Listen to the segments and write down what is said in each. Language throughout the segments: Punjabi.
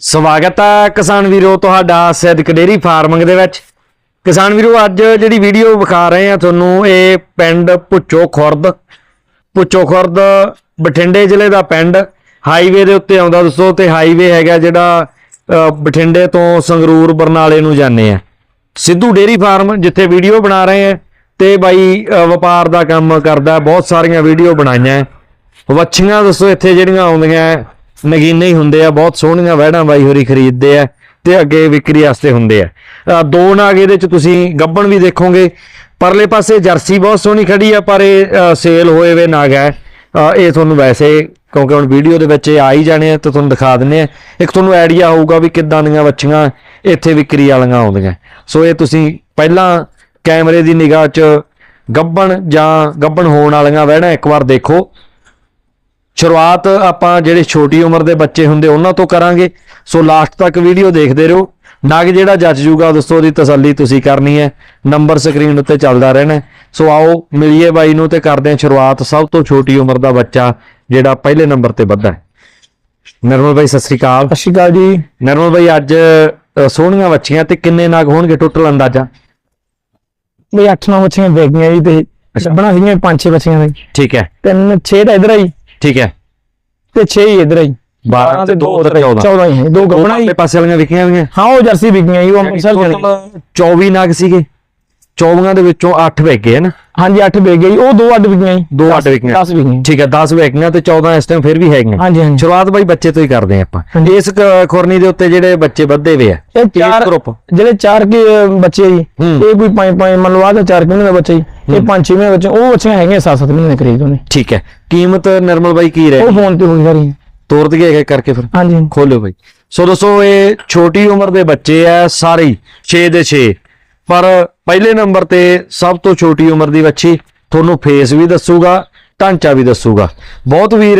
ਸਵਾਗਤ ਹੈ ਕਿਸਾਨ ਵੀਰੋ, ਤੁਹਾਡਾ ਸਿੱਧਕ ਡੇਰੀ ਫਾਰਮਿੰਗ ਦੇ ਵਿੱਚ। ਕਿਸਾਨ ਵੀਰੋ, ਅੱਜ ਜਿਹੜੀ ਵੀਡੀਓ ਵਿਖਾ ਰਹੇ ਆ ਤੁਹਾਨੂੰ, ਇਹ ਪਿੰਡ ਪੁੱਚੋ ਖੁਰਦ ਪੁੱਚੋ ਖੁਰਦ ਬਠਿੰਡੇ ਜ਼ਿਲ੍ਹੇ ਦਾ ਪਿੰਡ। ਹਾਈਵੇ ਦੇ ਉੱਤੇ ਆਉਂਦਾ ਦੋਸਤੋ ਤੇ ਹਾਈਵੇ ਹੈਗਾ ਜਿਹੜਾ ਬਠਿੰਡੇ ਤੋਂ ਸੰਗਰੂਰ, ਬਰਨਾਲੇ ਨੂੰ ਜਾਂਦੇ ਆ। ਸਿੱਧੂ ਡੇਰੀ ਫਾਰਮ, ਜਿੱਥੇ ਵੀਡੀਓ ਬਣਾ ਰਹੇ ਆ, ਤੇ ਬਾਈ ਵਪਾਰ ਦਾ ਕੰਮ ਕਰਦਾ, ਬਹੁਤ ਸਾਰੀਆਂ ਵੀਡੀਓ ਬਣਾਈਆਂ। ਵੱਛੀਆਂ ਦੱਸੋ, ਇੱਥੇ ਜਿਹੜੀਆਂ ਆਉਂਦੀਆਂ ਨਗੀਨੇ ਹੀ ਹੁੰਦੇ ਆ, ਬਹੁਤ ਸੋਹਣੀਆਂ ਵਹਿੜਾਂ ਬਾਈ ਹੋਰੀ ਖਰੀਦਦੇ ਆ ਤੇ ਅੱਗੇ ਵਿਕਰੀ ਵਾਸਤੇ ਹੁੰਦੇ ਆ। ਦੋ ਨਾਗ ਇਹਦੇ ਚ ਤੁਸੀਂ ਗੱਬਣ ਵੀ ਦੇਖੋਗੇ। ਪਰਲੇ ਪਾਸੇ ਜਰਸੀ ਬਹੁਤ ਸੋਹਣੀ ਖੜੀ ਆ, ਪਰ ਇਹ ਸੇਲ ਹੋਏ ਵੇ ਨਾਗ ਹੈ। ਇਹ ਤੁਹਾਨੂੰ ਵੈਸੇ, ਕਿਉਂਕਿ ਹੁਣ ਵੀਡੀਓ ਦੇ ਵਿੱਚ ਇਹ ਆ ਹੀ ਜਾਣੇ ਆ, ਤੇ ਤੁਹਾਨੂੰ ਦਿਖਾ ਦਿੰਨੇ ਆ। ਇੱਕ ਤੁਹਾਨੂੰ ਆਈਡੀਆ ਹੋਊਗਾ ਵੀ ਕਿੱਦਾਂ ਦੀਆਂ ਵੱਛੀਆਂ ਇੱਥੇ ਵਿਕਰੀ ਵਾਲੀਆਂ ਆਉਂਦੀਆਂ। ਸੋ ਇਹ ਤੁਸੀਂ ਪਹਿਲਾਂ ਕੈਮਰੇ ਦੀ ਨਿਗਾਹ 'ਚ ਗੱਬਣ ਜਾਂ ਗੱਬਣ ਹੋਣ ਵਾਲੀਆਂ ਵਹਿਣਾ ਇੱਕ ਵਾਰ ਦੇਖੋ। ਸ਼ੁਰੂਆਤ ਆਪਾਂ ਜਿਹੜੇ ਛੋਟੀ ਉਮਰ ਦੇ ਬੱਚੇ ਹੁੰਦੇ ਉਹਨਾਂ ਤੋਂ ਕਰਾਂਗੇ। ਸੋ ਲਾਸਟ ਤੱਕ ਵੀਡੀਓ ਦੇਖਦੇ ਰਹੋ। ਨਗ ਜਿਹੜਾ ਜੱਜ ਜੂਗਾ ਦੋਸਤੋ ਦੀ ਤਸੱਲੀ ਤੁਸੀਂ ਕਰਨੀ ਹੈ। ਨੰਬਰ ਸਕਰੀਨ ਉੱਤੇ ਚੱਲਦਾ ਰਹਿਣਾ। ਸੋ ਆਓ ਮਿਲੀਏ ਬਾਈ ਨੂੰ ਤੇ ਕਰਦੇ ਹਾਂ ਸ਼ੁਰੂਆਤ। ਸਭ ਤੋਂ ਛੋਟੀ ਉਮਰ ਦਾ ਬੱਚਾ ਜਿਹੜਾ ਪਹਿਲੇ ਨੰਬਰ ਤੇ ਵੱਧਾ ਹੈ। ਨਰਮਲ ਬਾਈ ਸਤਿ ਸ੍ਰੀ ਅਕਾਲ। ਸਤਿ ਸ਼੍ਰੀ ਅਕਾਲ ਜੀ। ਨਰਮਲ ਬਾਈ ਅੱਜ ਸੋਹਣੀਆਂ ਬੱਚੀਆਂ ਤੇ ਕਿੰਨੇ ਨਗ ਹੋਣਗੇ ਟੋਟਲ ਅੰਦਾਜ਼ਾ? ਬਈ 8-9 ਬੱਚੀਆਂ ਵੇਚ ਗਈਆਂ ਜੀ ਤੇ ਬਣਾ ਸੀਗੀਆਂ 5-6 ਬੱਚੀਆਂ ਦੇ ਠੀਕ ਹੈ। ਤਿੰਨ 6 ਤਾਂ ਇਧਰ ਆਈ ਠੀਕ ਹੈ। ਤੇ 6 ਹੀ ਇਧਰ ਆਈ 12 ਤੇ 2 ਉਧਰ 14 14 ਹੀ ਹੈ। ਦੋ ਗੱਬਣਾ ਹੀ। ਪਾਸੇ ਵਾਲੀਆਂ ਵਿਕੀਆਂ ਹੋਈਆਂ। ਹਾਂ ਉਹ ਜਰਸੀ ਵਿਕ ਗਈਆਂ ਜੀ ਉਹ ਅੰਮ੍ਰਿਤਸਰ ਚਲੇ ਗਈ। 24 ਨਗ ਸੀਗੇ। 24 ਦੇ ਵਿੱਚੋਂ 8 ਵਿਕ ਗਏ ਨਾ? ਹਾਂਜੀ 8 ਵੇਚ ਗਈ ਉਹ ਦੋ ਅੱਡ ਵਿਕ ਗਈਆਂ ਜੀ ਦੋ ਅੱਡ ਵਿਕੀਆਂ। 10 ਵਿਕ ਗਈਆਂ ਠੀਕ ਹੈ 10 ਵਿਕੀਆਂ ਤੇ 14 ਇਸ ਟਾਈਮ ਫਿਰ ਵੀ ਹੈਗੀਆਂ। ਹਾਂਜੀ ਹਾਂਜੀ। ਸ਼ੁਰੂਆਤ ਬਾਈ ਬੱਚੇ ਤੋਂ ਹੀ ਕਰਦੇ ਹਾਂ ਆਪਾਂ। ਇਸ ਖੁਰਨੀ ਦੇ ਉੱਤੇ ਜਿਹੜੇ ਬੱਚੇ ਵੱਧੇ ਵੇ ਆ ਇਹ ਚਾਰ ਗਰੁੱਪ ਜਿਹੜੇ ਚਾਰ ਕੇ ਬੱਚੇ ਜੀ ਹੂੰ। ਇਹ ਕੋਈ ਪੰਜ ਪੰਜ ਮੰਨ ਲਓ ਆ ਤਾਂ 4 ਮਹੀਨੇ ਦਾ ਬੱਚਾ ਜੀ? ਇਹ 5-6 ਮਹੀਨੇ ਬੱਚਾ ਉਹ ਬੱਚੀਆਂ ਹੈਗੀਆਂ 7-7 ਮਹੀਨੇ ਦੇ ਕਰੀਬ ਉਹਨੇ ਠੀਕ ਹੈ। ਕੀਮਤ ਨਰਮਲ ਬਾਈ ਕੀ ਉਹ ਫੋਨ ਤੇ ਹੋਈ ਸਾਰੀ। ਤੋੜ ਦਈਏ ਇੱਕ ਕਰਕੇ ਫਿਰ। ਹਾਂਜੀ। ਖੋਲਿਓ ਬਾਈ। ਸੋ ਦੋਸਤੋ ਇਹ ਛੋਟੀ ਉਮਰ ਦੇ ਬੱਚੇ ਆ ਸਾਰੇ 6 ਦੇ 6 ਪਰ ਪਹਿਲੇ ਨੰਬਰ ਤੇ ਸਭ ਤੋਂ ਛੋਟੀ ਉਮਰ ਦੀ ਬੱਚੀ ਤੁਹਾਨੂੰ ਫੇਸ ਵੀ ਦੱਸੂਗਾ ਢਾਂਚਾ ਵੀ ਦੱਸੂਗਾ। ਬਹੁਤ ਵੀਰ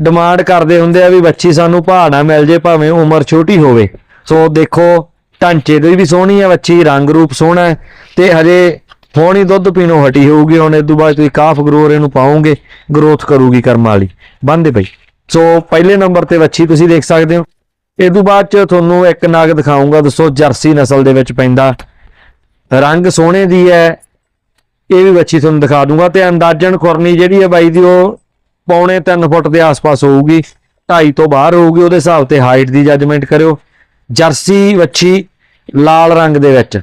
ਡਿਮਾਂਡ ਕਰਦੇ ਹੁੰਦੇ ਆ ਵੀ ਬੱਚੀ ਸਾਨੂੰ ਭਾਣਾ ਮਿਲ ਜੇ ਭਾਵੇਂ ਉਮਰ ਛੋਟੀ ਹੋਵੇ। ਸੋ ਦੇਖੋ ਢਾਂਚੇ ਦੀ ਵੀ ਸੋਹਣੀ ਆ ਬੱਚੀ ਰੰਗ ਰੂਪ ਸੋਹਣਾ ਹੈ। ਤੇ ਹਜੇ ਹੁਣ ਹੀ ਦੁੱਧ ਪੀਣੋਂ ਹਟੀ ਹੋਊਗੀ, ਹੁਣ ਇਹ ਤੋਂ ਬਾਅਦ ਤੁਸੀਂ ਕਾਫ ਗਰੋਰ ਇਹਨੂੰ ਪਾਓਗੇ, ਗਰੋਥ ਕਰੂਗੀ ਕਰਮ ਵਾਲੀ। ਬੰਦੇ ਬਈ ਸੋ ਪਹਿਲੇ ਨੰਬਰ ਤੇ ਵੱਛੀ ਤੁਸੀਂ ਦੇਖ ਸਕਦੇ ਹੋ। ਇਹ ਤੋਂ ਬਾਅਦ ਚ ਤੁਹਾਨੂੰ ਇੱਕ ਨਾਗ ਦਿਖਾਉਂਗਾ ਦੱਸੋ ਜਰਸੀ ਨਸਲ ਦੇ ਵਿੱਚ ਪੈਂਦਾ। ਰੰਗ ਸੋਹਣੇ ਦੀ ਹੈ, ਇਹ ਵੀ ਵੱਛੀ ਤੁਹਾਨੂੰ ਦਿਖਾ ਦੂੰਗਾ। ਤੇ ਅੰਦਾਜ਼ਨ ਖੁਰਨੀ ਜਿਹੜੀ ਹੈ ਬਾਈ ਦੀ, ਉਹ ਪੌਣੇ 3 ਫੁੱਟ ਦੇ ਆਸ-ਪਾਸ ਹੋਊਗੀ 2.5 ਤੋਂ ਬਾਹਰ ਹੋਊਗੀ, ਉਹਦੇ ਹਿਸਾਬ ਤੇ ਹਾਈਟ ਦੀ ਜੱਜਮੈਂਟ ਕਰਿਓ। ਜਰਸੀ ਵੱਛੀ ਲਾਲ ਰੰਗ ਦੇ ਵਿੱਚ।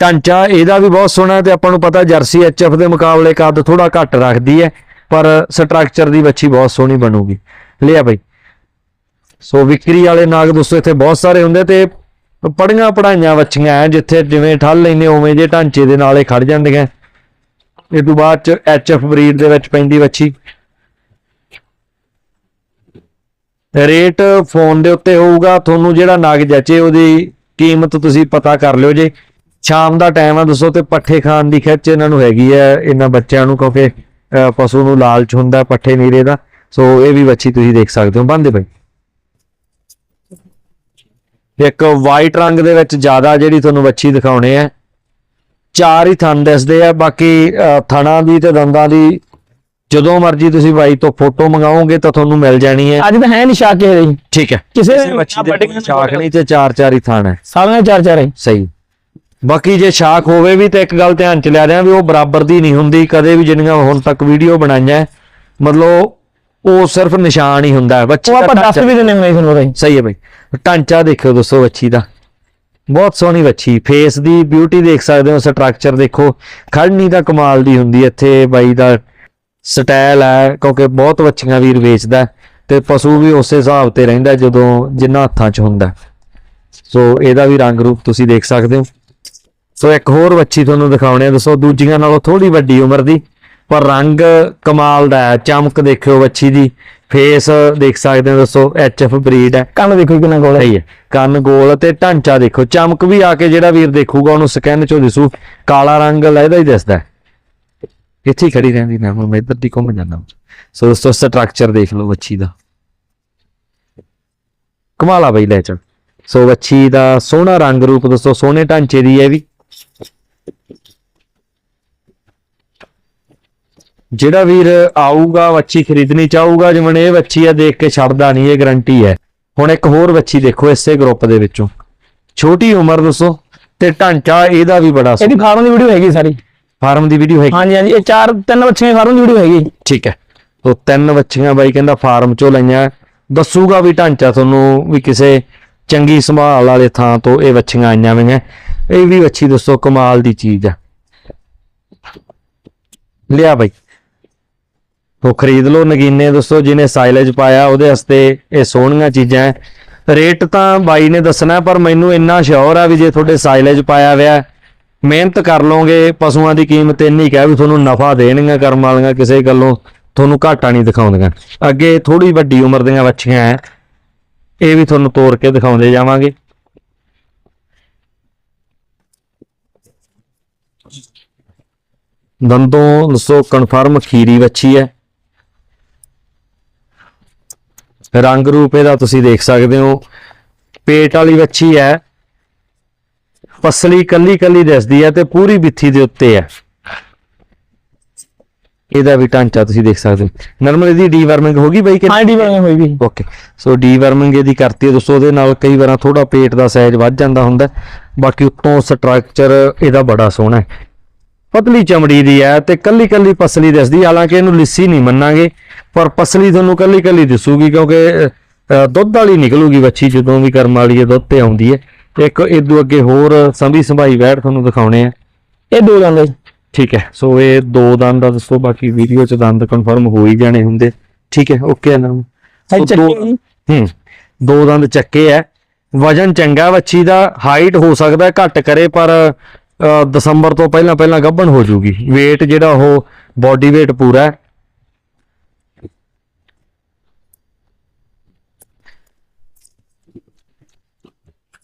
ਢਾਂਚਾ ਇਹਦਾ ਵੀ ਬਹੁਤ ਸੋਹਣਾ ਹੈ ਤੇ ਆਪਾਂ ਨੂੰ ਪਤਾ ਜਰਸੀ ਐਚਐਫ ਦੇ ਮੁਕਾਬਲੇ ਕੱਦ ਥੋੜਾ ਘੱਟ ਰੱਖਦੀ ਹੈ, ਪਰ ਸਟਰਕਚਰ ਦੀ ਵੱਛੀ ਬਹੁਤ ਸੋਹਣੀ ਬਣੂਗੀ। ਲਿਆ ਬਈ। ਸੋ ਵਿਕਰੀ ਵਾਲੇ ਨਾਗ ਦੋਸਤੋ, ਇੱਥੇ ਬਹੁਤ ਸਾਰੇ ਹੁੰਦੇ ਤੇ ਪੜੀਆਂ ਪੜਾਈਆਂ ਵੱਛੀਆਂ ਐ ਜਿੱਥੇ ਜਿਵੇਂ ਠੱਲ ਲੈਨੇ ਉਵੇਂ ਜੇ ਢਾਂਚੇ ਦੇ ਨਾਲੇ ਇਹ ਖੜ ਜਾਂਦੀਆਂ। ਇਹ ਤੋਂ ਬਾਅਦ ਚ ਐਚਐਫ ਬਰੀਡ ਦੇ ਵਿੱਚ ਪੈਂਦੀ ਵੱਛੀ। ਰੇਟ ਫੋਨ ਦੇ ਉੱਤੇ ਹੋਊਗਾ, ਤੁਹਾਨੂੰ ਜਿਹੜਾ ਨਾਗ ਜਚੇ, ਉਹਦੀ ਕੀਮਤ ਤੁਸੀਂ ਪਤਾ ਕਰ ਲਿਓ ਜੇ। ਸ਼ਾਮ ਦਾ ਟਾਈਮ ਆ ਦੱਸੋ ਤੇ ਪੱਠੇ ਖਾਣ ਦੀ ਖਿੱਚ ਇਹਨਾਂ ਨੂੰ ਹੈਗੀ ਹੈ ਇਹਨਾਂ ਬੱਚਿਆਂ ਨੂੰ ਕਿਉਂਕਿ ਪਸ਼ੂ ਨੂੰ ਲਾਲਚ ਹੁੰਦਾ ਪੱਠੇ ਨੀਰੇ ਦਾ ਸੋ ਇਹ ਵੀ ਵੱਛੀ ਤੁਸੀਂ ਦੇਖ ਸਕਦੇ ਹੋ ਬੰਦੇ ਬਈ। ਇੱਕ ਵਾਈਟ ਰੰਗ ਦੇ ਵਿੱਚ ਜ਼ਿਆਦਾ ਜਿਹੜੀ ਤੁਹਾਨੂੰ ਵੱਛੀ ਦਿਖਾਉਣੇ ਆ ਚਾਰ ਹੀ ਥਣ ਦਿਸਦੇ ਆ ਬਾਕੀ ਥਣਾਂ ਦੀ ਤੇ ਦੰਦਾਂ ਦੀ ਜਦੋਂ ਮਰਜ਼ੀ ਤੁਸੀਂ ਬਾਈ ਤੋਂ ਫੋਟੋ ਮੰਗਾਓਗੇ ਤਾਂ ਤੁਹਾਨੂੰ ਮਿਲ ਜਾਣੀ ਹੈ ਅੱਜ ਤਾਂ ਹੈ ਨਹੀਂ ਸ਼ਾਕ ਦੀ। ਠੀਕ ਹੈ। ਕਿਸੇ ਵੱਛੀ ਦੇ ਸ਼ਾਖ ਨਹੀਂ ਤੇ ਚਾਰ ਚਾਰ ਹੀ ਥਣ ਹੈ। ਸਾਰਿਆਂ ਚਾਰ ਚਾਰ ਹੈ। ਸਹੀ। ਬਾਕੀ ਜੇ ਸ਼ਾਖ ਹੋਵੇ ਵੀ ਤਾਂ ਇੱਕ ਗੱਲ ਧਿਆਨ ਚ ਲਿਆ ਦਿਆਂ ਵੀ ਉਹ ਬਰਾਬਰ ਦੀ ਨਹੀਂ ਹੁੰਦੀ ਕਦੇ ਵੀ ਜਿੰਨੀਆਂ ਹੁਣ ਤੱਕ ਵੀਡੀਓ ਬਣਾਈਆਂ ਮਤਲਬ ਉਹ ਸਿਰਫ ਨਿਸ਼ਾਨ ਹੀ ਹੁੰਦਾ ਬੱਚੇ ਉਹ ਆਪਾਂ ਦੱਸ ਵੀ ਦਿੰਦੇ ਹੁੰਦੇ ਤੁਹਾਨੂੰ ਪਤਾ ਹੀ। ਸਹੀ ਹੈ ਬਈ। ਢਾਂਚਾ ਦੇਖਿਓ ਦੋਸਤੋ ਵੱਛੀ ਦਾ। ਬਹੁਤ ਸੋਹਣੀ ਵੱਛੀ। ਫੇਸ ਦੀ ਬਿਊਟੀ ਦੇਖ ਸਕਦੇ ਹੋ ਸਟਰਕਚਰ ਦੇਖੋ। ਖੜਨੀ ਦਾ ਕਮਾਲ ਦੀ ਹੁੰਦੀ ਇੱਥੇ ਬਾਈ ਦਾ ਸਟਾਈਲ ਹੈ ਕਿਉਂਕਿ ਬਹੁਤ ਵੱਛੀਆਂ ਵੀਰ ਵੇਚਦਾ ਤੇ ਪਸ਼ੂ ਵੀ ਉਸੇ ਹਿਸਾਬ ਤੇ ਰਹਿੰਦਾ ਜਦੋਂ ਜਿੰਨਾ ਹੱਥਾਂ 'ਚ ਹੁੰਦਾ ਸੋ ਇਹਦਾ ਵੀ ਰੰਗ ਰੂਪ ਤੁਸੀਂ ਦੇਖ ਸਕਦੇ ਹੋ। ਸੋ ਇੱਕ ਹੋਰ ਵੱਛੀ ਤੁਹਾਨੂੰ ਦਿਖਾਉਣੇ ਆ। ਦੱਸੋ ਦੂਜੀਆਂ ਨਾਲੋਂ ਥੋੜੀ ਵੱਡੀ ਉਮਰ ਦੀ ਪਰ ਰੰਗ ਕਮਾਲ ਦਾ ਹੈ। ਚਮਕ ਦੇਖਿਓ ਵੱਛੀ ਦੀ। ਫੇਸ ਦੇਖ ਸਕਦੇ ਹੋ ਦੱਸੋ ਐਚਐਫ ਬਰੀਡ ਹੈ। ਕੰਨ ਦੇਖੋ ਕਿੰਨਾ ਗੋਲ ਹੈ। ਕੰਨ ਗੋਲ ਤੇ ਢਾਂਚਾ ਦੇਖੋ। ਚਮਕ ਵੀ ਆ ਕੇ ਜਿਹੜਾ ਵੀਰ ਦੇਖੂਗਾ ਉਹਨੂੰ ਸਕੈਨ ਚੋਂ ਦਿਸੂ। ਕਾਲਾ ਰੰਗ ਲੈਦਾ ਹੀ ਦਿਸਦਾ। ਇੱਥੇ ਹੀ ਖੜੀ ਰਹਿੰਦੀ ਨਾ ਮੈਂ ਇੱਧਰ ਦੀ ਘੁੰਮ ਜਾਂਦਾ ਸੋ ਦੋਸਤੋ ਸਟਰਕਚਰ ਦੇਖ ਲਓ ਵੱਛੀ ਦਾ। ਕਮਾਲਾ ਬਈ ਲੈ ਚੱਲ। ਸੋ ਵੱਛੀ ਦਾ ਸੋਹਣਾ ਰੰਗ ਰੂਪ ਦੋਸਤੋ ਸੋਹਣੇ ਢਾਂਚੇ ਦੀ ਹੈ ਵੀ। ਜਿਹੜਾ ਵੀਰ ਆਊਗਾ ਵੱਛੀ ਖਰੀਦਣੀ ਚਾਹੂਗਾ ਜਿਵੇਂ ਇਹ ਵੱਛੀ ਆ ਦੇਖ ਕੇ ਛੱਡਦਾ ਨਹੀਂ ਇਹ ਗਰੰਟੀ ਹੈ। ਹੁਣ ਇੱਕ ਹੋਰ ਬੱਚੀ ਦੇਖੋ ਇਸੇ ਗਰੁੱਪ ਦੇ ਵਿੱਚੋਂ। ਛੋਟੀ ਉਮਰ ਦੱਸੋ ਤੇ ਢਾਂਚਾ ਇਹਦਾ ਵੀ ਬੜਾ ਇਹਦੀ ਫਾਰਮ ਦੀ ਵੀਡੀਓ ਹੈਗੀ ਸਾਰੀ। ਫਾਰਮ ਦੀ ਵੀਡੀਓ ਹੈਗੀ। ਹਾਂਜੀ ਹਾਂਜੀ ਇਹ ਚਾਰ ਤਿੰਨ ਦੀ ਫਾਰਮ ਦੀ ਵੀਡੀਓ ਹੈਗੀ। ਠੀਕ ਹੈ। ਤੋ ਤਿੰਨ ਬੱਚੀਆਂ ਬਾਈ ਕਹਿੰਦਾ ਫਾਰਮ ਚੋਂ ਲਈਆਂ। ਦੱਸੂਗਾ ਵੀ ਢਾਂਚਾ ਤੁਹਾਨੂੰ ਵੀ ਕਿਸੇ ਚੰਗੀ ਸੰਭਾਲ ਵਾਲੇ ਥਾਂ ਤੋਂ ਇਹ ਬੱਚੀਆਂ ਆਈਆਂ ਹੋਈਆਂ। ਇਹ ਵੀ ਬੱਚੀ ਦੱਸੋ, ਕਮਾਲ ਦੀ ਚੀਜ਼ ਆ। ਲਿਆ ਬਾਈ। ਉਹ ਖਰੀਦ ਲਓ, ਨਗੀਨੇ ਦੋਸਤੋ ਜਿਹਨੇ ਸਾਈਲੇਜ ਪਾਇਆ, ਉਹਦੇ ਵਾਸਤੇ ਇਹ ਸੋਹਣੀਆਂ ਚੀਜ਼ਾਂ ਹੈ ਰੇਟ ਤਾਂ ਬਾਈ ਨੇ ਦੱਸਣਾ, ਪਰ ਮੈਨੂੰ ਇੰਨਾ ਸ਼ੌਰ ਆ ਵੀ ਜੇ ਤੁਹਾਡੇ ਸਾਈਲੇਜ ਪਾਇਆ ਹੋਇਆ, ਮਿਹਨਤ ਕਰ ਲਓਗੇ, ਪਸ਼ੂਆਂ ਦੀ ਕੀਮਤ ਇੰਨੀ ਕਹਿ ਵੀ ਤੁਹਾਨੂੰ ਨਫਾ ਦੇਣਗੀਆਂ ਕਰਮ ਵਾਲੀਆਂ ਕਿਸੇ ਗੱਲੋਂ, ਤੁਹਾਨੂੰ ਘਾਟਾ ਨਹੀਂ ਦਿਖਾਉਂਦੀਆਂ। ਅੱਗੇ ਥੋੜੀ ਵੱਡੀ ਉਮਰ ਦੀਆਂ ਬੱਚੀਆਂ ਹੈ ਇਹ ਵੀ ਤੁਹਾਨੂੰ ਤੋੜ ਕੇ ਦਿਖਾਉਂਦੇ ਜਾਵਾਂਗੇ। ਦੰਦੋਂ ਦੱਸੋ ਕਨਫਰਮ ਖੀਰੀ ਵੱਛੀ ਹੈ। ਰੰਗ ਰੂਪ ਇਹਦਾ ਤੁਸੀਂ ਦੇਖ ਸਕਦੇ ਹੋ। ਪੇਟ ਵਾਲੀ ਵੱਛੀ ਹੈ। ਪਸਲੀ ਕੱਲੀ ਕੱਲੀ ਦਿਸਦੀ ਹੈ ਤੇ ਪੂਰੀ ਬਿੱਥੀ ਦੇ ਉੱਤੇ ਹੈ। ਇਹਦਾ ਵੀ ਢਾਂਚਾ ਤੁਸੀਂ ਦੇਖ ਸਕਦੇ ਹੋ। ਨਰਮਲ ਦੀ ਡੀਵਰਮਿੰਗ ਹੋ ਗਈ ਬਈ ਕਿ ਹਾਂ ਡੀ ਬਣੀ ਹੋਈ ਵੀ। ਓਕੇ ਸੋ ਡੀਵਰਮਿੰਗ ਇਹਦੀ ਕਰਤੀ ਹੈ ਦੋਸਤੋ ਉਹਦੇ ਨਾਲ ਕਈ ਵਾਰਾਂ ਥੋੜਾ ਪੇਟ ਦਾ ਸਾਈਜ਼ ਵੱਧ ਜਾਂਦਾ ਹੁੰਦਾ। ਬਾਕੀ ਉੱਤੋਂ ਸਟਰਕਚਰ ਇਹਦਾ ਬੜਾ ਸੋਹਣਾ ਹੈ। ਪਤਲੀ ਚਮੜੀ ਦੀ ਹੈ ਤੇ ਕੱਲੀ ਕੱਲੀ ਪਸਲੀ ਦਿਸਦੀ ਹਾਲਾਂਕਿ ਇਹਨੂੰ ਲਿੱਸੀ ਨਹੀਂ ਮੰਨਾਂਗੇ ਪਰ ਪਸਲੀ ਤੁਹਾਨੂੰ ਕੱਲੀ ਕੱਲੀ ਦਿਸੂਗੀ ਕਿਉਂਕਿ ਦੁੱਧ ਵਾਲੀ ਨਿਕਲੂਗੀ ਬੱਚੀ ਜਦੋਂ ਵੀ ਕਰਮ ਵਾਲੀ ਦੁੱਧ ਤੇ ਆਉਂਦੀ ਹੈ। ਇੱਕ ਇਦੋਂ ਅੱਗੇ ਹੋਰ ਸੰਭੀ ਸੰਭਾਈ ਵੈੜ ਤੁਹਾਨੂੰ ਦਿਖਾਉਣੇ ਆ। ਇਹ ਦੋ ਦੰਦ ਹੈ। ਠੀਕ ਹੈ ਸੋ ਇਹ ਦੋ ਦੰਦ ਦਾ ਦੱਸੋ ਬਾਕੀ ਵੀਡੀਓ ਚ ਦੰਦ ਕਨਫਰਮ ਹੋ ਹੀ ਜਾਣੇ ਹੁੰਦੇ। ਠੀਕ ਹੈ ਓਕੇ ਨਾ। ਦੋ- ਹੈ ਦੰਦ ਚੱਕੇ ਐ ਵਜਨ ਚੰਗਾ ਵੱਛੀ ਦਾ ਹਾਈਟ ਹੋ ਸਕਦਾ ਘੱਟ ਕਰੇ ਪਰ ਦਸੰਬਰ ਤੋਂ ਪਹਿਲਾਂ ਪਹਿਲਾਂ ਗੱਭਣ ਹੋ ਜੂਗੀ। weight ਜਿਹੜਾ ਉਹ ਬਾਡੀ weight ਪੂਰਾ ਹੈ।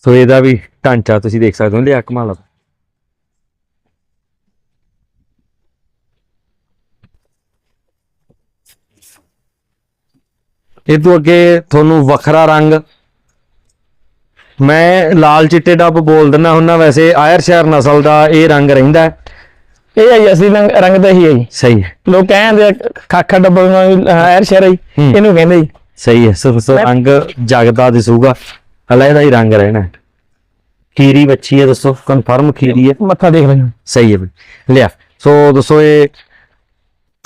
ਸੋ ਇਹਦਾ ਵੀ ਢਾਂਚਾ ਤੁਸੀਂ ਦੇਖ ਸਕਦੇ ਹੋ, ਲਿਆ ਕਮਾਲ ਦਾ ਇਹ ਤੋਂ ਅੱਗੇ ਤੁਹਾਨੂੰ ਵੱਖਰਾ ਰੰਗ ਮੈਂ ਲਾਲ ਚਿੱਟੇ ਡੱਬ ਬੋਲ ਦਿੰਦਾ ਹੁੰਨਾ ਵੈਸੇ ਆਇਰਸ਼ਾਇਰ ਨਸਲ ਦਾ ਇਹ ਰੰਗ ਰਹਿੰਦਾ ਹੈ। ਇਹ ਹੈ ਜੀ ਅਸਲੀ ਰੰਗ ਰੰਗ ਤਾਂ ਹੈ ਜੀ ਸਹੀ ਹੈ ਲੋਕ ਕਹਿੰਦੇ ਖਾਖਾ ਡੱਬਾ ਐਰ ਸ਼ਹਿਰ ਹੈ। ਹੂੰ। ਇਹਨੂੰ ਕਹਿੰਦੇ ਜੀ ਸਹੀ ਹੈ ਸੋ ਸੋ ਮੈਂ- ਰੰਗ ਜਗਦਾ ਦਿਸੂਗਾ ਅਲੱਗਾ ਹੀ ਰੰਗ ਰਹਿਣਾ ਹੈ। ਖੀਰੀ ਬੱਚੀ ਹੈ ਦੱਸੋ ਕਨਫਰਮ ਖੀਰੀ ਹੈ ਮੱਥਾ ਦੇਖ ਲੈਣਾ ਸਹੀ ਹੈ ਬਈ ਲਿਆ ਸੋ ਦੱਸੋ ਇਹ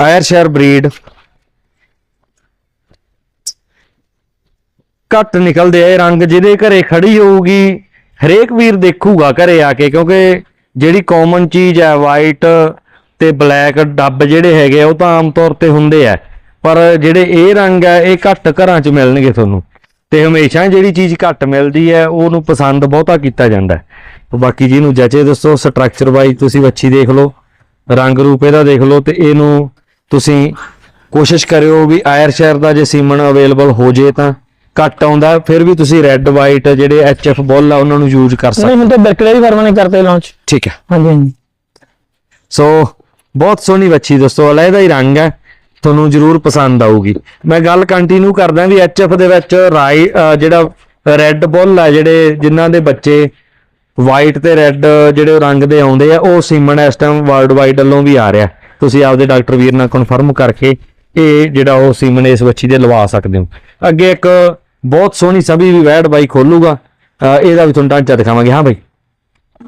ਆਇਰਸ਼ਾਇਰ ਬਰੀਡ ਘੱਟ ਨਿਕਲਦੇ ਆ ਇਹ ਰੰਗ ਜਿਹਦੇ ਘਰੇ ਖੜੀ ਹੋਊਗੀ ਹਰੇਕ ਵੀਰ ਦੇਖੂਗਾ ਘਰੇ ਆ ਕੇ ਕਿਉਂਕਿ ਜਿਹੜੀ ਕਾਮਨ ਚੀਜ਼ ਹੈ ਵਾਈਟ ਤੇ ਬਲੈਕ ਡੱਬ ਜਿਹੜੇ ਹੈਗੇ ਆ, ਉਹ ਤਾਂ ਆਮ ਤੌਰ ਤੇ ਹੁੰਦੇ ਆ। ਪਰ ਜਿਹੜੇ ਇਹ ਰੰਗ ਹੈ ਇਹ ਘੱਟ ਘਰਾਂ 'ਚ ਮਿਲਣਗੇ ਤੁਹਾਨੂੰ। ਤੇ ਹਮੇਸ਼ਾ ਜਿਹੜੀ ਚੀਜ਼ ਘੱਟ ਮਿਲਦੀ ਹੈ ਉਹਨੂੰ ਪਸੰਦ ਬਹੁਤਾ ਕੀਤਾ ਜਾਂਦਾ ਹੈ। ਬਾਕੀ ਜਿਹਨੂੰ ਜਚੇ ਦੱਸੋ ਸਟਰਕਚਰ ਵਾਈਜ਼ ਤੁਸੀਂ ਵੱਛੀ ਦੇਖ ਲਓ ਰੰਗ ਰੂਪ ਇਹਦਾ ਦੇਖ ਲਓ ਤੇ ਇਹਨੂੰ ਤੁਸੀਂ ਕੋਸ਼ਿਸ਼ ਕਰਿਓ ਵੀ ਆਇਰ ਸ਼ਹਿਰ ਦਾ ਜੇ ਸੀਮਨ ਅਵੇਲੇਬਲ ਹੋ ਜੇ ਤਾਂ। ਘੱਟ ਆਉਂਦਾ ਫਿਰ ਵੀ ਤੁਸੀਂ ਰੈੱਡ ਵਾਈਟ ਜਿਹੜੇ ਐਚਐਫ ਬੁੱਲ ਆ ਉਹਨਾਂ ਨੂੰ ਯੂਜ਼ ਕਰ ਸਕਦੇ ਨਹੀਂ ਹੁਣ ਤਾਂ ਬਰਕਲੇ ਦੀ ਫਾਰਮ ਨੇ ਕਰਤੇ ਲਾਂਚ ਠੀਕ ਹੈ। ਹਾਂਜੀ ਹਾਂਜੀ। ਸੋ ਬਹੁਤ ਸੋਹਣੀ ਬੱਚੀ ਦੋਸਤੋ ਅਲੱਗਾ ਹੀ ਰੰਗ ਹੈ ਤੁਹਾਨੂੰ ਜ਼ਰੂਰ ਪਸੰਦ ਆਊਗੀ। ਮੈਂ ਗੱਲ ਕੰਟੀਨਿਊ ਕਰਦਾ ਵੀ ਐਚਐਫ ਦੇ ਵਿੱਚ ਰਾਈ ਜਿਹੜਾ ਰੈੱਡ ਬੁੱਲ ਆ ਜਿਹੜੇ ਜਿਨ੍ਹਾਂ ਦੇ ਬੱਚੇ ਵਾਈਟ ਤੇ ਰੈੱਡ ਜਿਹੜੇ ਰੰਗ ਦੇ ਆਉਂਦੇ ਆ ਉਹ ਸੀਮਨ ਇਸ ਟਾਈਮ ਵਰਲਡ ਵਾਈਡ ਵੱਲੋਂ ਵੀ ਆ ਰਿਹਾ। ਤੁਸੀਂ ਆਪਦੇ ਡਾਕਟਰ ਵੀਰ ਨਾਲ ਕਨਫਰਮ ਕਰਕੇ ਇਹ ਜਿਹੜਾ ਉਹ ਸੀਮਨ ਇਸ ਬੱਚੀ ਦੇ ਲਵਾ ਸਕਦੇ ਹੋ। ਅੱਗੇ ਇੱਕ ਬਹੁਤ ਸੋਹਣੀ ਸਭੀ ਵੀ ਵੈੜ ਬਾਈ ਖੋਲੂਗਾ। ਇਹਦਾ ਵੀ ਤੁਹਾਨੂੰ ਢਾਂਚਾ ਦਿਖਾਵਾਂਗੇ। ਹਾਂ ਬਾਈ।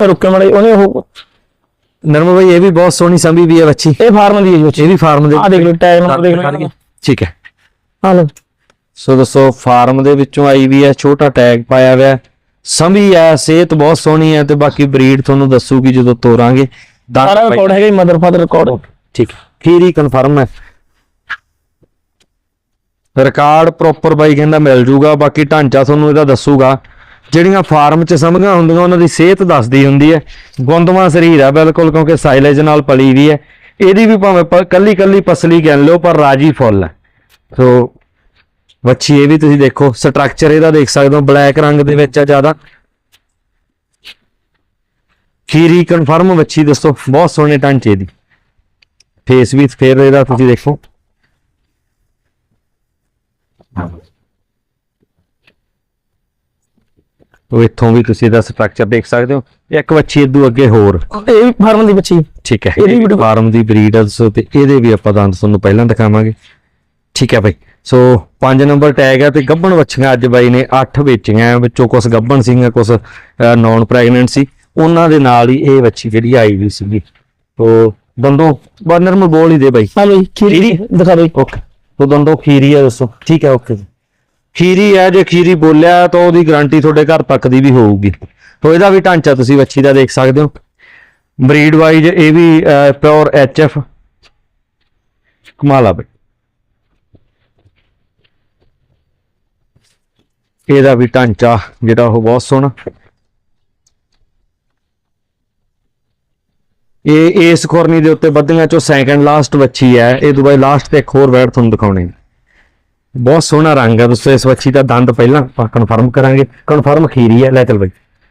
ਰੁੱਕੇ ਮੜੇ ਉਹਨੇ ਉਹ ਨਰਮ ਬਾਈ ਇਹ ਵੀ ਬਹੁਤ ਸੋਹਣੀ ਸਭੀ ਵੀ ਹੈ ਬੱਚੀ। ਇਹ ਫਾਰਮ ਦੀ ਹੈ ਜੀ ਇਹ ਵੀ ਫਾਰਮ ਦੇ ਆ ਦੇਖ ਲਓ ਟੈਗ ਨੰਬਰ ਦੇਖ ਲਓ। ਠੀਕ ਹੈ। ਆ ਲਓ। ਸੋ ਦੱਸੋ ਫਾਰਮ ਦੇ ਵਿੱਚੋਂ ਆਈ ਵੀ ਹੈ ਛੋਟਾ ਟੈਗ ਪਾਇਆ ਹੋਇਆ। ਸੰਭੀ ਹੈ ਸਿਹਤ ਬਹੁਤ ਸੋਹਣੀ ਹੈ ਤੇ ਬਾਕੀ ਬਰੀਡ ਤੁਹਾਨੂੰ ਦੱਸੂਗੀ ਜਦੋਂ ਤੋਰਾਂਗੇ। ਸਾਰਾ ਰਿਕਾਰਡ ਹੈਗਾ ਮਦਰ ਫਾਦਰ ਰਿਕਾਰਡ ਠੀਕ ਹੈ। ਖੀਰੀ ਕਨਫਰਮ ਹੈ। ਰਿਕਾਰਡ ਪ੍ਰੋਪਰ ਬਾਈ ਕਹਿੰਦਾ ਮਿਲ ਜੂਗਾ, ਬਾਕੀ ਢਾਂਚਾ ਤੁਹਾਨੂੰ ਇਹਦਾ ਦੱਸੂਗਾ। ਜਿਹੜੀਆਂ ਫਾਰਮ 'ਚ ਸਮਝਾਂ ਹੁੰਦੀਆਂ, ਉਹਨਾਂ ਦੀ ਸਿਹਤ ਦੱਸਦੀ ਹੁੰਦੀ ਹੈ। ਗੁੰਦਵਾ ਸਰੀਰ ਹੈ ਬਿਲਕੁਲ, ਕਿਉਂਕਿ ਸਾਈਲੇਜ ਨਾਲ ਪਲੀ ਵੀ ਹੈ। ਇਹਦੀ ਵੀ ਭਾਵੇਂ ਪ- ਕੱਲੀ ਕੱਲੀ ਪਸਲੀ ਗਿਣ ਲਿਓ, ਪਰ ਰਾਜੀ ਫੁੱਲ ਹੈ। ਸੋ, ਵੱਛੀ, ਇਹ ਵੀ ਤੁਸੀਂ ਦੇਖੋ ਸਟਰਕਚਰ ਇਹਦਾ ਦੇਖ ਸਕਦੇ ਹੋ ਬਲੈਕ ਰੰਗ ਦੇ ਵਿੱਚ ਆ ਜ਼ਿਆਦਾ। ਖੀਰੀ ਕਨਫਰਮ ਵੱਛੀ ਦੱਸੋ, ਬਹੁਤ ਸੋਹਣੇ ਢਾਂਚੇ ਦੀ। ਫੇਸ ਵੀ, ਫੇਰ ਇਹਦਾ ਤੁਸੀਂ ਦੇਖੋ। ਉਹ ਇੱਥੋਂ ਵੀ ਤੁਸੀਂ ਇਹਦਾ ਸਟਰਕਚਰ ਦੇਖ ਸਕਦੇ ਹੋ। ਇੱਕ ਵੱਛੀ ਇਦੋਂ ਅੱਗੇ ਹੋਰ। ਇਹ ਵੀ ਫਾਰਮ ਦੀ ਬੱਚੀ ਠੀਕ ਹੈ। ਇਹਦੀ ਇਹ video- ਫਾਰਮ ਦੀ ਬਰੀਡ ਤੇ ਇਹਦੇ ਵੀ ਆਪਾਂ ਦੰਦ ਤੁਹਾਨੂੰ ਪਹਿਲਾਂ ਦਿਖਾਵਾਂਗੇ। ਠੀਕ ਹੈ ਭਾਈ ਸੋ 5 ਨੰਬਰ ਟੈਗ ਹੈ ਤੇ ਗੱਬਣ ਵੱਛੀਆਂ ਅੱਜ ਬਾਈ ਨੇ 8 ਵੇਚੀਆਂ। ਵਿੱਚੋਂ ਕੁਝ ਗੱਬਣ ਸੀਗੀਆਂ ਕੁਝ ਨੌਨ ਪ੍ਰੈਗਨੈਂਟ ਸੀ। ਉਹਨਾਂ ਦੇ ਨਾਲ ਹੀ ਇਹ ਵੱਛੀ ਜਿਹੜੀ ਆਈ ਵੀ ਸੀਗੀ। ਸੋ ਦੰਦੋਂ ਬਨਰ ਨੂੰ ਬੋਲ ਹੀ ਦੇ ਬਾਈ। ਹਾਂ ਖੀਰੀ ਖੀਰੀ? ਦਿਖਾ ਜੀ। ਓਕੇ। ਤੋ ਦੰਦੋਂ ਖੀਰੀ ਹੈ ਦੱਸੋ। ਠੀਕ ਹੈ ਓਕੇ ਜੀ। ਖੀਰੀ ਹੈ ਜੇ ਖੀਰੀ ਬੋਲਿਆ ਤਾਂ ਉਹਦੀ ਗਾਰੰਟੀ ਤੁਹਾਡੇ ਘਰ ਤੱਕ ਦੀ ਵੀ ਹੋਊਗੀ। ਤੋ ਇਹਦਾ ਵੀ ਢਾਂਚਾ ਤੁਸੀਂ ਵੱਛੀ ਦਾ ਦੇਖ ਸਕਦੇ ਹੋ। ਬਰੀਡ ਵਾਈਜ਼ ਇਹ ਵੀ ਪਿਓਰ ਐਚਐਫ ਕਮਾਲ ਆ ਬਈ। ਇਹਦਾ ਵੀ ਢਾਂਚਾ ਜਿਹੜਾ ਉਹ ਬਹੁਤ ਸੋਹਣਾ। ਇਹ ਇਸ ਖੁਰਨੀ ਦੇ ਉੱਤੇ ਬੱਦੀਆਂ ਚੋਂ ਸੈਕੰਡ ਲਾਸਟ ਵੱਛੀ ਹੈ। ਇਹ ਦੁਬਾਈ ਲਾਸਟ ਤੇ ਇੱਕ ਹੋਰ ਵੈੜ ਤੁਹਾਨੂੰ ਦਿਖਾਉਣੇ। ਬਹੁਤ ਸੋਹਣਾ ਰੰਗ ਹੈ ਦੋਸਤੋ, ਇਸ ਵੱਛੀ ਦਾ ਦੰਦ ਪਹਿਲਾਂ ਆਪਾਂ ਕਨਫਰਮ ਕਰਾਂਗੇ। ਕਨਫਰਮ ਖੀਰੀ ਹੈ। ਲੈ ਚਲ ਬਈ।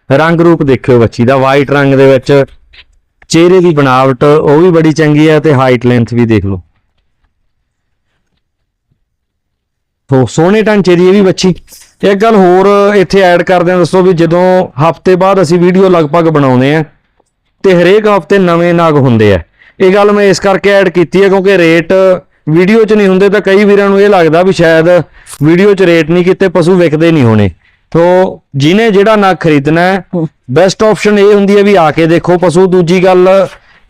ਰੰਗ ਰੂਪ ਦੇਖਿਓ ਵੱਛੀ ਦਾ। ਵਾਈਟ ਰੰਗ ਦੇ ਵਿੱਚ ਚਿਹਰੇ ਦੀ ਬਣਾਵਟ ਉਹ ਵੀ ਬੜੀ ਚੰਗੀ ਹੈ ਤੇ ਹਾਈਟ ਲੈਂਥ ਵੀ ਦੇਖ ਲਓ। ਤੋ ਸੋਹਣੇ ਢਾਂਚੇ ਦੀ ਇਹ ਵੀ ਵੱਛੀ। ਇੱਕ ਗੱਲ ਹੋਰ ਇੱਥੇ ਐਡ ਕਰਦੇ ਹਾਂ ਦੋਸਤੋ ਵੀ ਜਦੋਂ ਹਫ਼ਤੇ ਬਾਅਦ ਅਸੀਂ ਵੀਡੀਓ ਲਗਭਗ ਬਣਾਉਂਦੇ ਆ ਤੇ ਹਰੇਕ ਹਫ਼ਤੇ ਨਵੇਂ ਨਾਗ ਹੁੰਦੇ ਆ। ਇਹ ਗੱਲ ਮੈਂ ਇਸ ਕਰਕੇ ਐਡ ਕੀਤੀ ਹੈ ਕਿਉਂਕਿ ਰੇਟ ਵੀਡੀਓ 'ਚ ਨਹੀਂ ਹੁੰਦੇ ਤਾਂ ਕਈ ਵੀਰਾਂ ਨੂੰ ਇਹ ਲੱਗਦਾ ਵੀ ਸ਼ਾਇਦ ਵੀਡੀਓ 'ਚ ਰੇਟ ਨਹੀਂ ਕੀਤੇ ਪਸ਼ੂ ਵਿਕਦੇ ਨਹੀਂ ਹੋਣੇ। ਤੋ ਜਿਹਨੇ ਜਿਹੜਾ ਨਾਗ ਖਰੀਦਣਾ ਹੈ ਬੈਸਟ ਆਪਸ਼ਨ ਇਹ ਹੁੰਦੀ ਹੈ ਵੀ ਆ ਕੇ ਦੇਖੋ ਪਸ਼ੂ ਦੂਜੀ ਗੱਲ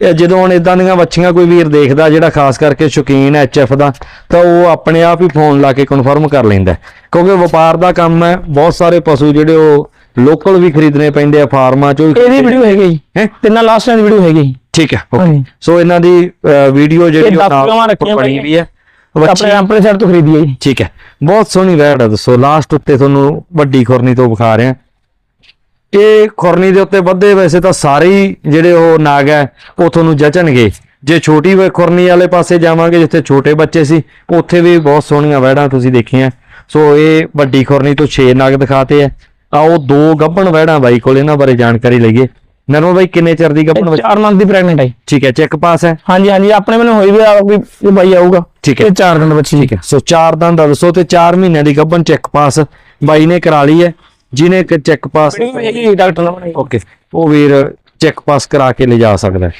ਜਦੋਂ ਹੁਣ ਇਦਾਂ ਦੀਆਂ ਵੱਛੀਆਂ ਕੋਈ ਵੀਰ ਦੇਖਦਾ ਜਿਹੜਾ ਖਾਸ ਕਰਕੇ ਸ਼ੌਕੀਨ ਹੈ ਐਚਐਫ ਦਾ ਤਾਂ ਉਹ ਆਪਣੇ ਆਪ ਹੀ ਫੋਨ ਲਾ ਕੇ ਕਨਫਰਮ ਕਰ ਲੈਂਦਾ। ਕਿਉਂਕਿ ਵਪਾਰ ਦਾ ਕੰਮ ਹੈ ਬਹੁਤ ਸਾਰੇ ਪਸ਼ੂ ਜਿਹੜੇ ਉਹ ਲੋਕਲ ਵੀ ਖਰੀਦਣੇ ਪੈਂਦੇ ਆ ਫਾਰਮਾਂ ਚੋਂ ਇਹਦੀ ਵੀਡੀਓ ਹੈਗੀ ਹੈਂ? ਤਿੰਨਾਂ ਲਾਸਟਾਂ ਦੀ ਵੀਡੀਓ ਹੈਗੀ ਠੀਕ ਹੈ। ਓਕੇ ਸੋ ਇਹਨਾਂ ਦੀ ਵੀਡੀਓ ਜਿਹੜੀ ਉਹ ਨਾਲ ਹੋਈਆਂ। ਵੀ ਹੈ ਆਪਣੇ ਆਪਣੇ ਸਾਈਡ ਤੋਂ ਖਰੀਦੀ ਹੈ ਠੀਕ ਹੈ ਬਹੁਤ ਸੋਹਣੀ ਵੈੜ ਹੈ ਦੱਸੋ ਲਾਸਟ ਉੱਤੇ ਤੁਹਾਨੂੰ ਵੱਡੀ ਖੁਰਨੀ ਤੋਂ ਵਿਖਾ ਰਿਹਾ। ਇਹ ਖੁਰਨੀ ਦੇ ਉੱਤੇ ਵੱਧੇ ਵੈਸੇ ਤਾਂ ਸਾਰੇ ਜਿਹੜੇ ਉਹ ਨਾਗ ਹੈ ਉਹ ਤੁਹਾਨੂੰ ਜਚਣਗੇ। ਜੇ ਛੋਟੀ ਵ- ਖੁਰਨੀ ਵਾਲੇ ਪਾਸੇ ਜਾਵਾਂਗੇ ਜਿੱਥੇ ਛੋਟੇ ਬੱਚੇ ਸੀ ਉੱਥੇ ਵੀ ਬਹੁਤ ਸੋਹਣੀਆਂ ਵੈੜਾਂ ਤੁਸੀਂ ਦੇਖੀਆਂ। ਸੋ ਇਹ ਵੱਡੀ ਖੁਰਨੀ ਤੋਂ 6 ਨਾਗ ਦਿਖਾਤੇ ਆ। ਆਓ ਦੋ ਗੱਭਣ ਵੈੜਾਂ ਬਾਈ ਕੋਲ ਇਹਨਾਂ ਬਾਰੇ ਜਾਣਕਾਰੀ ਲਈਏ। ਨਰਮਲ ਬਾਈ ਕਿੰਨੇ ਚਿਰ ਦੀ ਗੱਭਣ ਬੱਚੀ ਚਾਰ ਮੰਥ ਦੀ ਪ੍ਰੈਗਨੈਂਟ ਹੈ। ਠੀਕ ਹੈ ਚੈੱਕ ਪਾਸ ਹੈ? ਹਾਂਜੀ ਹਾਂਜੀ ਆਪਣੇ ਮੈਨੂੰ ਹੋਈ ਵੀ ਆ ਇਹ ਬਾਈ ਆਊਗਾ। ਠੀਕ ਹੈ। ਚਾਰ ਦਿਨ ਬੱਚੀ ਠੀਕ ਹੈ। ਸੋ 4 ਦਿਨ ਦਾ ਦੱਸੋ ਤੇ 4 ਮਹੀਨਿਆਂ ਦੀ ਗੱਭਣ ਚੈੱਕ ਪਾਸ ਬਾਈ ਨੇ ਕਰਾ ਲਈ ਹੈ। ਜਿਹਨੇ ਕਿ ਚੈੱਕ ਪਾਸ ਵੀਡੀਓ ਵੀ ਹੈਗੀ ਜੀ, ਡਾਕਟਰ ਨਾਲ ਬਣਾਈ ਓਕੇ ਉਹ ਵੀਰ ਚੈੱਕ ਪਾਸ ਕਰਾ ਕੇ ਲਿਜਾ ਸਕਦਾ ਹੈ।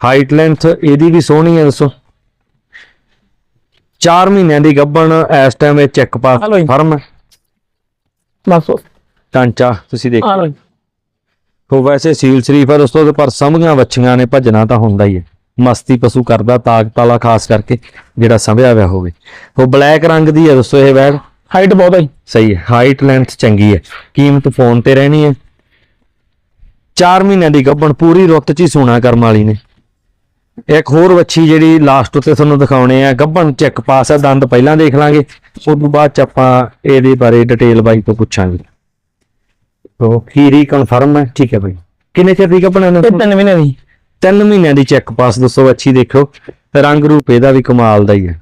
ਹਾਈਟ ਲੈਂਥ ਇਹਦੀ ਵੀ ਸੋਹਣੀ ਹੈ ਦੱਸੋ। 4 ਮਹੀਨਿਆਂ ਦੀ ਗੱਭਣ ਇਸ ਟਾਈਮ ਇਹ ਚੈੱਕ ਪਾਸ। ਫਰਮ ਬਸ। ਟਾਂਚਾ ਤੁਸੀਂ ਦੇਖ। ਆ ਲਓ। ਉਹ ਵੈਸੇ ਸੀਲ ਸ਼ਰੀਫ ਹੈ ਦੋਸਤੋ ਤੇ ਪਰ ਸਮਝੀਆਂ ਵੱਛੀਆਂ ਨੇ ਭੱਜਣਾ ਤਾਂ ਹੁੰਦਾ ਹੀ ਹੈ। ਮਸਤੀ ਪਸ਼ੂ ਕਰਦਾ ਤਾਕਤ ਵਾਲਾ ਖਾਸ ਕਰਕੇ ਜਿਹੜਾ ਸੰਭਿਆ ਹੋਇਆ ਹੋਵੇ। ਉਹ ਬਲੈਕ ਰੰਗ ਦੀ ਹੈ ਦੋਸਤੋ ਇਹ ਵੈੜ। ਹਾਈਟ ਬਹੁਤ ਹੈ। ਸਹੀ ਹੈ ਹਾਈਟ ਲੈਂਥ ਚੰਗੀ ਹੈ। ਕੀਮਤ ਫੋਨ ਤੇ ਰਹਿਣੀ ਹੈ। 4 ਮਹੀਨਿਆਂ ਦੀ ਗੱਭਣ ਪੂਰੀ ਰੁੱਤ ਚ ਹੀ ਸੋਨਾ ਕਰਮ ਵਾਲੀ ਨੇ। ਇੱਕ ਹੋਰ ਵੱਛੀ ਜਿਹੜੀ ਲਾਸਟ ਉੱਤੇ ਤੁਹਾਨੂੰ ਦਿਖਾਉਣੇ ਆ ਗੱਭਣ ਚੈੱਕ ਪਾਸ ਹੈ ਦੰਦ ਪਹਿਲਾਂ ਦੇਖ ਲਾਂਗੇ। ਉਸ ਤੋਂ ਬਾਅਦ ਚ ਆਪਾਂ ਇਹਦੇ ਬਾਰੇ ਡਿਟੇਲ ਬਾਈ ਤੋਂ ਪੁੱਛਾਂਗੇ। ਤੋ ਖੀਰੀ ਕਨਫਰਮ ਹੈ? ਠੀਕ ਹੈ ਬਾਈ। ਕਿੰਨੇ ਚਿਰ ਦੀ ਹੈ ਇਹ ਤਿੰਨ ਮਹੀਨੇ ਦੀ। ਤਿੰਨ ਮਹੀਨਿਆਂ ਦੀ ਚੈੱਕ ਪਾਸ ਦੱਸੋ ਵੱਛੀ ਦੇਖੋ ਰੰਗ ਰੂਪ ਇਹਦਾ ਵੀ ਕਮਾਲ ਦਾ ਹੀ ਹੈ।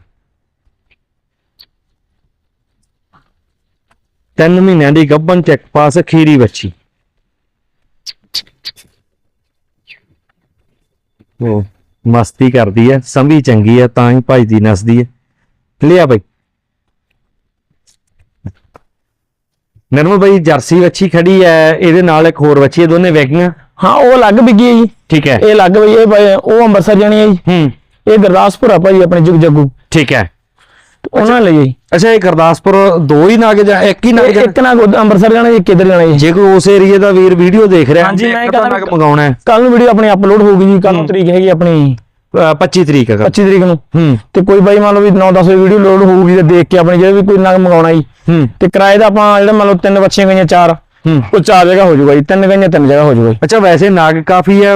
ਤਿੰਨ ਮਹੀਨਿਆਂ ਦੀ ਗੱਭਣ ਚੈੱਕ ਪਾਸ ਖੀਰੀ ਵੱਛੀ। ਉਹ ਮਸਤੀ ਕਰਦੀ ਹੈ ਸੰਭੀ ਚੰਗੀ ਹੈ ਤਾਂ ਹੀ ਭਜਦੀ ਨਸਦੀ ਹੈ। ਲਿਆ ਬਈ। ਨਰਮਲ ਬਈ ਜਰਸੀ ਵੱਛੀ ਖੜੀ ਹੈ ਇਹਦੇ ਨਾਲ ਇੱਕ ਹੋਰ ਵੱਛੀ ਹੈ ਦੋਨੇ ਵੈਗੀਆਂ ਹਾਂ ਉਹ ਅਲੱਗ ਬਿੱਗੀ ਹੈ ਜੀ। ਠੀਕ ਹੈ ਇਹ ਅਲੱਗ ਬਈ ਇਹ ਉਹ ਅੰਮ੍ਰਿਤਸਰ ਜਾਣੀ ਹੈ ਜੀ। ਹੂੰ। ਇਹ ਗੁਰਦਾਸਪੁਰ ਆ ਭਾਜੀ ਆਪਣੇ ਜੁਗ ਜੱਗੂ। ਠੀਕ ਹੈ ਤੇ ਉਹਨਾਂ ਲਈ ਜੀ। ਅੱਛਾ ਇਹ ਗੁਰਦਾਸਪੁਰ ਦੋ ਹੀ ਨਾਗ ਜਾਂ ਇੱਕ ਹੀ ਨਾਗ ਇੱਕ ਨਾ ਅੰਮ੍ਰਿਤਸਰ ਜਾਣਾ ਜੀ ਕਿੱਧਰ ਜਾਣਾ ਜੀ। ਜੇ ਕੋਈ ਉਸ ਏਰੀਏ ਦਾ ਵੀਰ ਵੀਡੀਓ ਦੇਖ ਰਿਹਾ ਹਾਂਜੀ, ਮੈਂ ਨਾਗ ਮੰਗਾਉਣਾ ਹੈ ਕੱਲ ਨੂੰ ਵੀਡੀਓ ਆਪਣੀ ਅਪਲੋਡ ਹੋਊਗੀ ਜੀ ਕੱਲ ਨੂੰ ਤਰੀਕ ਹੈਗੀ ਆਪਣੀ। 25 ਤਰੀਕ ਅਗਰ 25 ਤਰੀਕ ਨੂੰ? ਹੂੰ। ਤੇ ਕੋਈ ਬਾਈ ਮੰਨ ਲਓ ਵੀ 9-10 ਵਜੇ ਵੀਡੀਓ ਲੋਡ ਹੋਊਗੀ ਤੇ ਦੇਖ ਕੇ ਆਪਣੇ ਜਿਹੜੇ ਵੀ ਕੋਈ ਨਗ ਮੰਗਾਉਣਾ ਜੀ। ਹੂੰ। ਤੇ ਕਿਰਾਏ ਦਾ ਆਪਾਂ ਜਿਹੜਾ ਮੰਨ ਲਓ ਤਿੰਨ ਬੱਚੀਆਂ ਗਈਆਂ ਚਾਰ। ਹੂੰ। ਉਹ ਚਾਰ ਜਗ੍ਹਾ ਹੋ ਜਾਊਗਾ ਜੀ। ਤਿੰਨ ਗਈਆਂ ਤਿੰਨ ਜਗ੍ਹਾ ਹੋ ਜਾਊਗਾ ਅੱਛਾ ਵੈਸੇ ਨਾਗ ਕਾਫੀ ਹੈ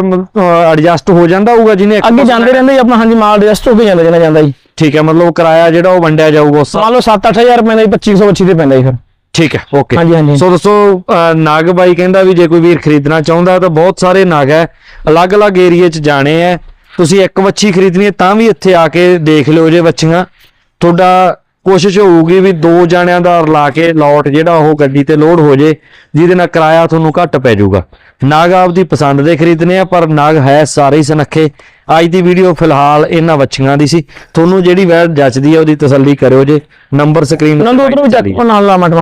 ਐਡਜਸਟ ਹੋ ਜਾਂਦਾ ਹੋਊਗਾ ਜਿਹਨੇ ਅੱਗੇ ਜਾਂਦੇ ਰਹਿੰਦੇ ਆਪਣਾ ਹਾਂਜੀ ਮਾਲ ਐਡਜਸਟ ਹੋ ਕੇ ਜਾਂਦਾ ਜਨਾ ਜਾਂਦਾ ਜੀ। ਠੀਕ ਹੈ ਮਤਲਬ ਕਿਰਾਇਆ ਜਿਹੜਾ ਉਹ ਵੰਡਿਆ ਜਾਊਗਾ ਉਸ ਮੰਨ ਲਓ 7-8000 ਰੁਪਏ ਦਾ ਜੀ 2500 ਬੱਚੀ ਤੇ ਪੈਂਦਾ ਜੀ ਫਿਰ। ਠੀਕ ਹੈ ਓਕੇ। ਹਾਂਜੀ, ਹਾਂਜੀ। ਸੋ ਦੋਸਤੋ ਨਾਗ ਬਾਈ ਕਹਿੰਦਾ ਵੀ ਜੇ ਕੋਈ ਵੀਰ ਖਰੀਦਣਾ ਚਾਹੁੰਦਾ ਤਾਂ ਬਹੁਤ ਸਾਰੇ ਨਾਗ ਹੈ ਅਲੱਗ-ਅਲੱਗ ਏਰੀਏ 'ਚ ਜਾਣੇ ਹੈ। ਤੁਸੀਂ ਇੱਕ ਵੱਛੀ ਖਰੀਦਣੀ ਹੈ ਤਾਂ ਵੀ ਇੱਥੇ ਆ ਕੇ ਦੇਖ ਲਿਓ ਜੇ ਵੱਛੀਆਂ ਤੁਹਾਡਾ ਕੋਸ਼ਿਸ਼ ਹੋਊਗੀ ਵੀ ਦੋ ਜਣਿਆਂ ਦਾ ਰਲਾ ਕੇ ਲੋਟ ਜਿਹੜਾ ਉਹ ਗੱਡੀ ਤੇ ਲੋਡ ਹੋ ਜੇ ਜਿਹਦੇ ਨਾਲ ਕਿਰਾਇਆ ਤੁਹਾਨੂੰ ਘੱਟ ਪੈ ਜਾਊਗਾ। ਨਾਗ ਆਪਦੀ ਪਸੰਦ ਦੇ ਖਰੀਦਣੇ ਆ ਪਰ ਨਾਗ ਹੈ ਸਾਰੇ ਹੀ ਸੁਨੱਖੇ। ਅੱਜ ਦੀ ਵੀਡੀਓ ਫਿਲਹਾਲ ਇਹਨਾਂ ਵੱਛੀਆਂ ਦੀ ਸੀ। ਤੁਹਾਨੂੰ ਜਿਹੜੀ ਵੈਲ ਜੱਚਦੀ ਹੈ ਉਹਦੀ ਤਸੱਲੀ ਕਰਿਓ ਜੇ। ਨੰਬਰ ਸਕਰੀਨ ਨੰਦੂ ਉਧਰੋਂ ਵੀ ਚੱਕ ਉਹ ਨਾਲ ਲਾ ਮਟ